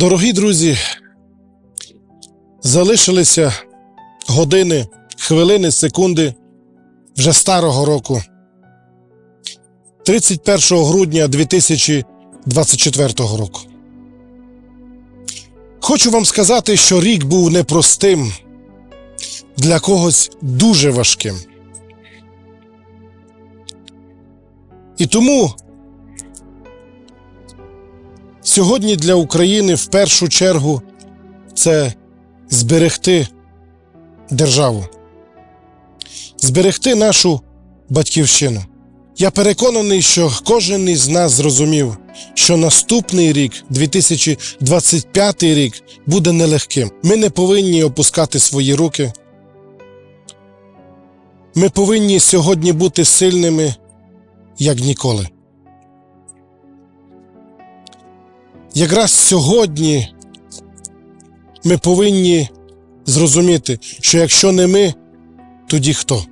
Дорогі друзі, залишилися години, хвилини, секунди вже старого року. 31 грудня 2024 року. Хочу вам сказати, що рік був непростим, для когось дуже важким. І тому Сьогодні для України в першу чергу це зберегти державу, зберегти нашу батьківщину. Я переконаний, що кожен із нас зрозумів, що наступний рік, 2025 рік, буде нелегким. Ми не повинні опускати свої руки. Ми повинні сьогодні бути сильними, як ніколи. Якраз сьогодні ми повинні зрозуміти, що якщо не ми, тоді хто?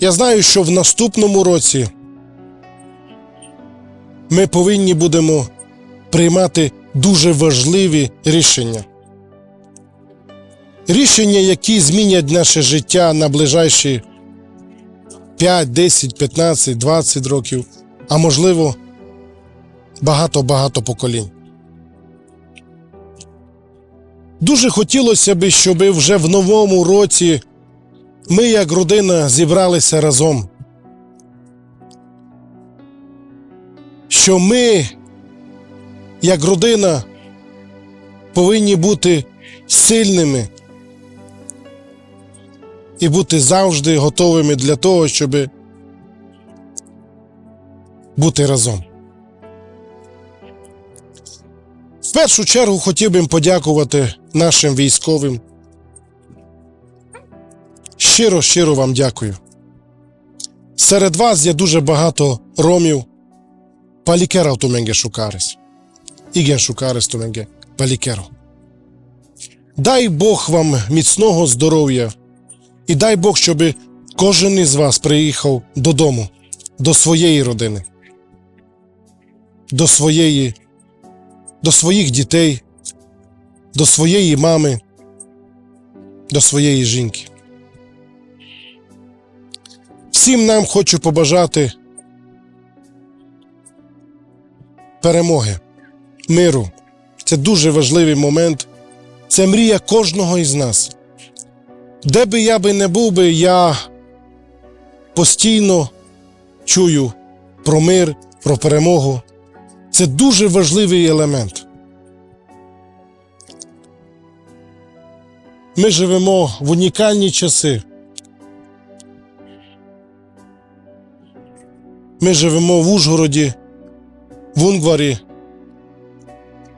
Я знаю, що в наступному році ми повинні будемо приймати дуже важливі рішення. Рішення, які змінять наше життя на ближайші 5, 10, 15, 20 років а можливо, багато-багато поколінь. Дуже хотілося б, щоб вже в новому році ми, як родина, зібралися разом. Що ми, як родина, повинні бути сильними і бути завжди готовими для того, щоби бути разом. В першу чергу хотів би подякувати нашим військовим. Щиро, щиро вам дякую. Серед вас є дуже багато ромів. Палікера туменге шукарис. Іген шукарис туменге палікеро. Дай Бог вам міцного здоров'я і дай Бог, щоб кожен із вас приїхав додому, до своєї родини до своєї, до своїх дітей, до своєї мами, до своєї жінки. Всім нам хочу побажати перемоги, миру. Це дуже важливий момент. Це мрія кожного із нас. Де би я би не був би, я постійно чую про мир, про перемогу. Це дуже важливий елемент. Ми живемо в унікальні часи. Ми живемо в Ужгороді, в Унгварі,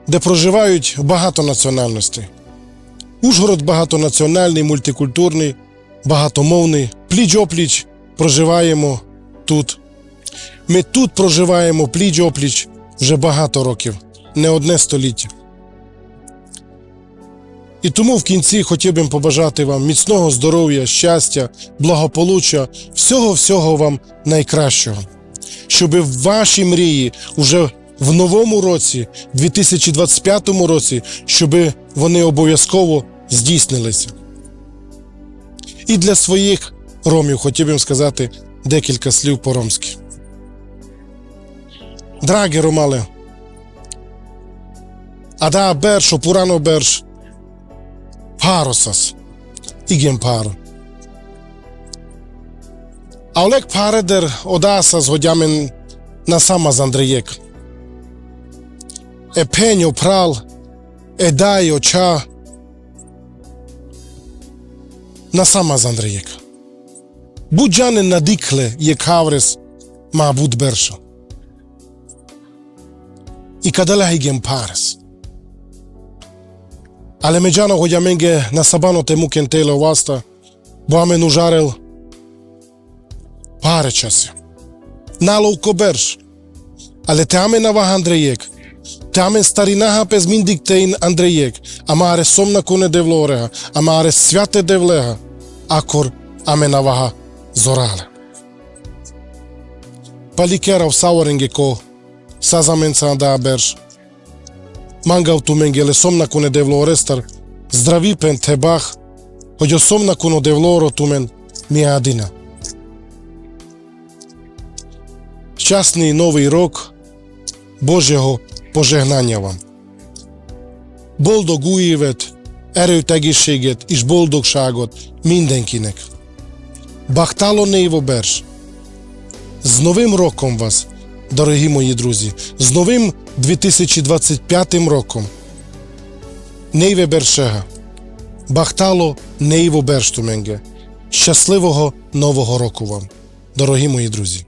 де проживають багато національностей. Ужгород багатонаціональний, мультикультурний, багатомовний. Пліч-опліч проживаємо тут. Ми тут проживаємо пліч-опліч вже багато років, не одне століття. І тому в кінці хотів би побажати вам міцного здоров'я, щастя, благополуччя, всього-всього вам найкращого, щоб ваші мрії уже в новому році, 2025 році, щоб вони обов'язково здійснилися. І для своїх ромів хотів би сказати декілька слів по-ромськи. Драге Ромале, Ada berš, purano berš, parosas, igen paro. A Oleg Pareder odasas hodjamen na sama Andrejek. E penjo pral, e daj oča na sama Andrejek. Budžane nadikle je kavres ma bud berša. I kadalahigem pares. Ale međano hodjamenge na sabano temu kentele ovasta, bo amen užarel pare čase. Nalo koberš, ale te amen avah Andrejek, te amen starinaha pez mindik tein Andrejek, amare somna kune devloreha, amare svjate devleha, akor amen avaha zorale. Palikera u sawarenge ko сазаменца да берш. Мангалту менгеле сомна коне девло орестар, здрави пен тебах, оѓо сомна коно девло оротумен миадина. Счастни нови рок, Божјего пожегнање вам. Boldog új évet, erőt, egészséget és boldogságot mindenkinek. Baktálon névo bers. Z novým роком вас, дорогі мої друзі, з новим 2025 роком. Нейве Бершега. Бахтало Нейво Берштуменге. Щасливого Нового року вам, дорогі мої друзі.